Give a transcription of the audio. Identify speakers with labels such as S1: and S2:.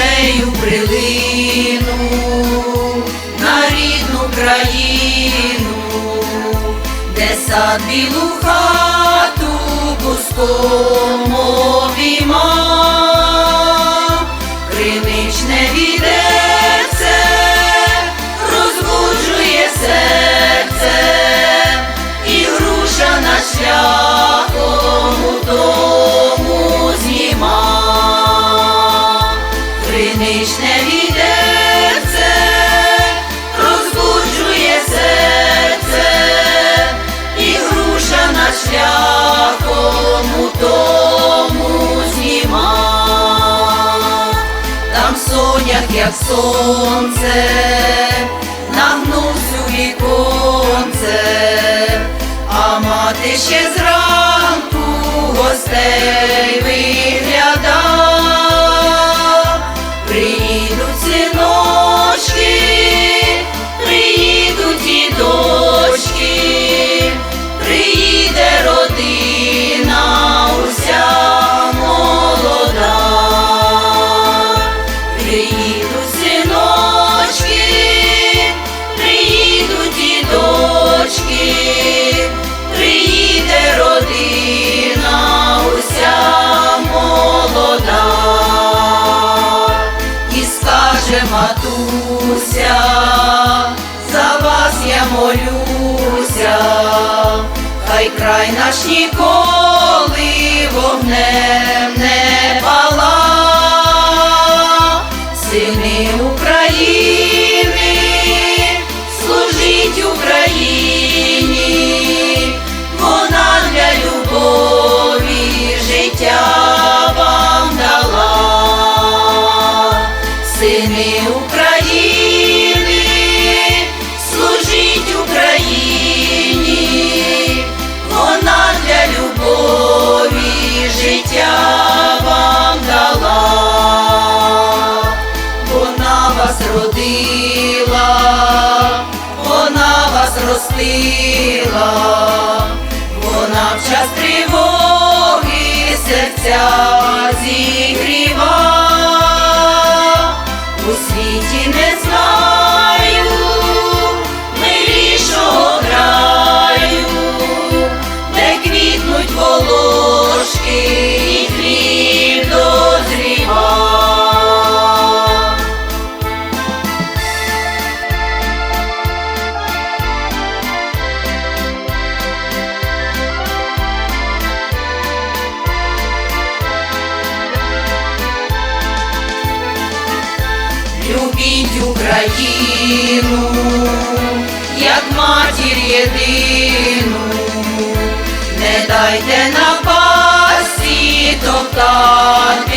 S1: душею прилину на рідну країну, де сад білу хату пуском обійма, Криничне відерце розбуджує серце, і груша над шляхом тому зніма. Там сонях, як сонце, нагнувся у віконце, а мати ще зранку гостей вигляда. Приїдуть синочки, матуся, за вас я молюся, хай край наш ніколи вогнем вас ростила, вона в час тривоги серця зігріва. Україну, як матір єдину, не дайте напасті топтати.